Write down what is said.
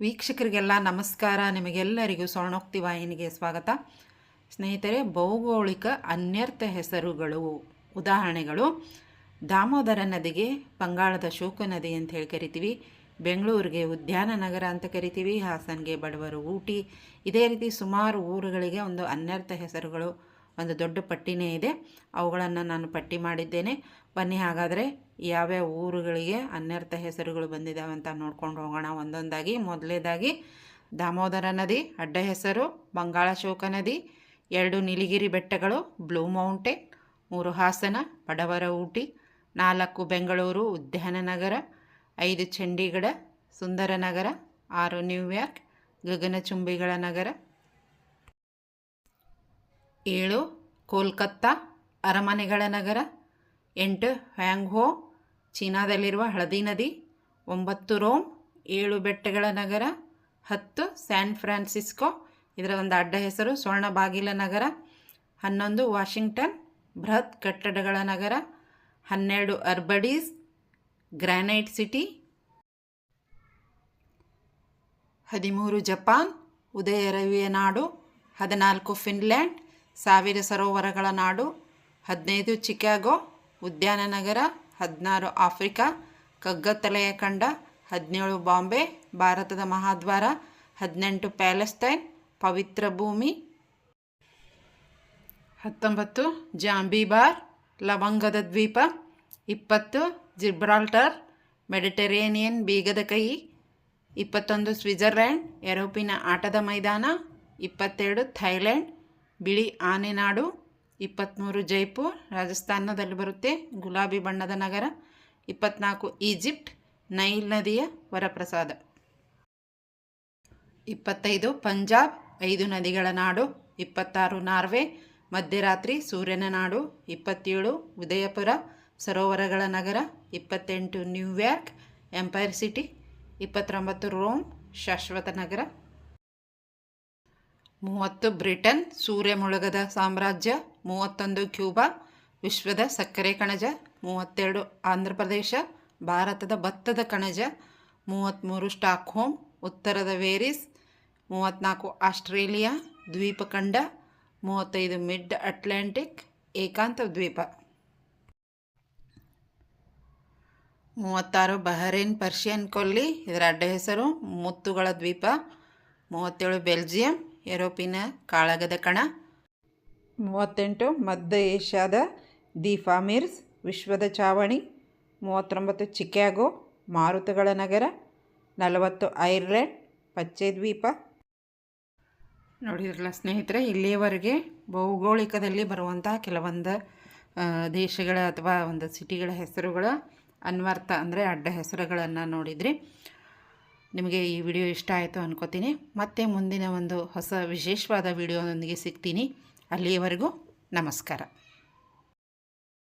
ವೀಕ್ಷಕರಿಗೆಲ್ಲ ನಮಸ್ಕಾರ. ನಿಮಗೆಲ್ಲರಿಗೂ ಸ್ವರ್ಣೋಕ್ತಿ ವಾಹಿನಿಗೆ ಸ್ವಾಗತ. ಸ್ನೇಹಿತರೆ, ಭೌಗೋಳಿಕ ಅನ್ಯರ್ಥ ಹೆಸರುಗಳು, ಉದಾಹರಣೆಗಳು. ದಾಮೋದರ ನದಿಗೆ ಬಂಗಾಳದ ಶೋಕ ನದಿ ಅಂತ ಹೇಳಿ ಕರಿತೀವಿ. ಬೆಂಗಳೂರಿಗೆ ಉದ್ಯಾನ ನಗರ ಅಂತ ಕರಿತೀವಿ. ಹಾಸನ್ಗೆ ಬಡವರು ಊಟಿ. ಇದೇ ರೀತಿ ಸುಮಾರು ಊರುಗಳಿಗೆ ಒಂದು ಅನ್ಯರ್ಥ ಹೆಸರುಗಳು, ಒಂದು ದೊಡ್ಡ ಪಟ್ಟಿನೇ ಇದೆ. ಅವುಗಳನ್ನು ನಾನು ಪಟ್ಟಿ ಮಾಡಿದ್ದೇನೆ. ಬನ್ನಿ, ಹಾಗಾದರೆ ಯಾವ್ಯಾವ ಊರುಗಳಿಗೆ ಅನ್ಯರ್ಥ ಹೆಸರುಗಳು ಬಂದಿದ್ದಾವೆ ಅಂತ ನೋಡ್ಕೊಂಡು ಹೋಗೋಣ. ಒಂದೊಂದಾಗಿ, ಮೊದಲೇದಾಗಿ ದಾಮೋದರ ನದಿ, ಅಡ್ಡ ಹೆಸರು ಬಂಗಾಳ ಶೋಕ ನದಿ, ಎರಡು ನೀಲಗಿರಿ ಬೆಟ್ಟಗಳು, ಬ್ಲೂ ಮೌಂಟೇನ್, ಮೂರು ಹಾಸನ, ಬಡವರ ಊಟಿ, ನಾಲ್ಕು ಬೆಂಗಳೂರು, ಉದ್ಯಾನ ನಗರ, ಐದು ಚಂಡೀಗಢ, ಸುಂದರ ನಗರ, ಆರು ನ್ಯೂಯಾರ್ಕ್ ಗಗನಚುಂಬಿಗಳ ನಗರ. ಏಳು, ಕೋಲ್ಕತ್ತಾ, ಅರಮನೆಗಳ ನಗರ. ಎಂಟು ಹ್ಯಾಂಗ್ಹೋ, ಚೀನಾದಲ್ಲಿರುವ ಹಳದಿ ನದಿ, ಒಂಬತ್ತು ರೋಮ್, ಏಳು ಬೆಟ್ಟಗಳ ನಗರ, ಹತ್ತು ಸ್ಯಾನ್ ಫ್ರಾನ್ಸಿಸ್ಕೋ, ಇದರ ಒಂದು ಅಡ್ಡ ಹೆಸರು ಸ್ವರ್ಣ ಬಾಗಿಲ ನಗರ, ಹನ್ನೊಂದು ವಾಷಿಂಗ್ಟನ್, ಬೃಹತ್ ಕಟ್ಟಡಗಳ ನಗರ, ಹನ್ನೆರಡು ಅರ್ಬಡೀಸ್, ಗ್ರಾನೈಟ್ ಸಿಟಿ, ಹದಿಮೂರು ಜಪಾನ್, ಉದಯ ರವಿಯ ನಾಡು, ಹದಿನಾಲ್ಕು ಫಿನ್ಲ್ಯಾಂಡ್, ಸಾವಿರ ಸರೋವರಗಳ ನಾಡು, ಹದಿನೈದು ಚಿಕಾಗೋ ಉದ್ಯಾನ ನಗರ ಹದಿನಾರು ಆಫ್ರಿಕಾ, ಕಗ್ಗತ್ತಲೆಯ ಖಂಡ, ಹದಿನೇಳು ಬಾಂಬೆ, ಭಾರತದ ಮಹಾದ್ವಾರ, ಹದಿನೆಂಟು ಪ್ಯಾಲೆಸ್ತೈನ್, ಪವಿತ್ರ ಭೂಮಿ. ಹತ್ತೊಂಬತ್ತು, ಜಾಂಬಿಬಾರ್, ಲವಂಗದ ದ್ವೀಪ. ಇಪ್ಪತ್ತು, ಜಿಬ್ರಾಲ್ಟರ್, ಮೆಡಿಟರೇನಿಯನ್ ಬೀಗದ ಕೈ. ಇಪ್ಪತ್ತೊಂದು ಸ್ವಿಟ್ಜರ್ಲ್ಯಾಂಡ್ ಯುರೋಪಿನ ಆಟದ ಮೈದಾನ. ಇಪ್ಪತ್ತೆರಡು, ಥೈಲ್ಯಾಂಡ್, ಬಿಳಿ ಆನೆನಾಡು. ಇಪ್ಪತ್ತ್ಮೂರು ಜೈಪುರ್, ರಾಜಸ್ಥಾನದಲ್ಲಿ ಬರುತ್ತೆ ಗುಲಾಬಿ ಬಣ್ಣದ ನಗರ, ಇಪ್ಪತ್ನಾಲ್ಕು ಈಜಿಪ್ಟ್, ನೈಲ್ ನದಿಯ ವರಪ್ರಸಾದ. ಇಪ್ಪತ್ತೈದು ಪಂಜಾಬ್, ಐದು ನದಿಗಳ ನಾಡು, ಇಪ್ಪತ್ತಾರು ನಾರ್ವೆ, ಮಧ್ಯರಾತ್ರಿ ಸೂರ್ಯನ ನಾಡು, ಇಪ್ಪತ್ತೇಳು ಉದಯಪುರ ಸರೋವರಗಳ ನಗರ, ಇಪ್ಪತ್ತೆಂಟು ನ್ಯೂಯಾರ್ಕ್, ಎಂಪೈರ್ ಸಿಟಿ, ಇಪ್ಪತ್ತೊಂಬತ್ತು ರೋಮ್ ಶಾಶ್ವತ ನಗರ. ಮೂವತ್ತು ಬ್ರಿಟನ್ ಸೂರ್ಯ ಮುಳುಗದ ಸಾಮ್ರಾಜ್ಯ, ಮೂವತ್ತೊಂದು ಕ್ಯೂಬಾ, ವಿಶ್ವದ ಸಕ್ಕರೆ ಕಣಜ, ಮೂವತ್ತೆರಡು ಆಂಧ್ರ ಪ್ರದೇಶ, ಭಾರತದ ಭತ್ತದ ಕಣಜ ಮೂವತ್ತ್ಮೂರು ಸ್ಟಾಕ್ಹೋಮ್, ಉತ್ತರದ ವೇರಿಸ್ ಮೂವತ್ತ್ನಾಲ್ಕು ಆಸ್ಟ್ರೇಲಿಯಾ, ದ್ವೀಪಖಂಡ, ಮೂವತ್ತೈದು ಮಿಡ್ ಅಟ್ಲಾಂಟಿಕ್, ಏಕಾಂತ ದ್ವೀಪ. ಮೂವತ್ತಾರು ಬಹರೇನ್ ಪರ್ಷಿಯನ್ ಕೊಲ್ಲಿ, ಇದರ ಅಡ್ಡ ಹೆಸರು ಮುತ್ತುಗಳ ದ್ವೀಪ, ಮೂವತ್ತೇಳು ಬೆಲ್ಜಿಯಂ ಯುರೋಪಿನ ಕಾಳಗದ ಕಣ. ಮೂವತ್ತೆಂಟು ಮಧ್ಯ ಏಷ್ಯಾದ ದಿ ಫಾಮಿರ್ಸ್ ವಿಶ್ವದ ಚಾವಣಿ. ಮೂವತ್ತೊಂಬತ್ತು ಚಿಕ್ಯಾಗೋ ಮಾರುತಗಳ ನಗರ. ನಲವತ್ತು ಐರ್ಲೆಂಡ್ ಪಚ್ಚೆ ದ್ವೀಪ. ನೋಡಿದ್ರಲ್ಲ ಸ್ನೇಹಿತರೆ ಇಲ್ಲಿಯವರೆಗೆ ಭೌಗೋಳಿಕದಲ್ಲಿ ಬರುವಂಥ ಕೆಲವೊಂದು ದೇಶಗಳ ಅಥವಾ ಒಂದು ಸಿಟಿಗಳ ಹೆಸರುಗಳ ಅನ್ವರ್ಥ ಅಂದರೆ ಅಡ್ಡ ಹೆಸರುಗಳನ್ನು ನೋಡಿದ್ರಿ. ನಿಮಗೆ ಈ ವಿಡಿಯೋ ಇಷ್ಟ ಆಯಿತು ಅನ್ಕೋತೀನಿ. ಮತ್ತೆ ಮುಂದಿನ ಒಂದು ಹೊಸ ವಿಶೇಷವಾದ ವಿಡಿಯೋನೊಂದಿಗೆ ಸಿಗ್ತೀನಿ. ಅಲ್ಲಿಯವರೆಗೂ ನಮಸ್ಕಾರ.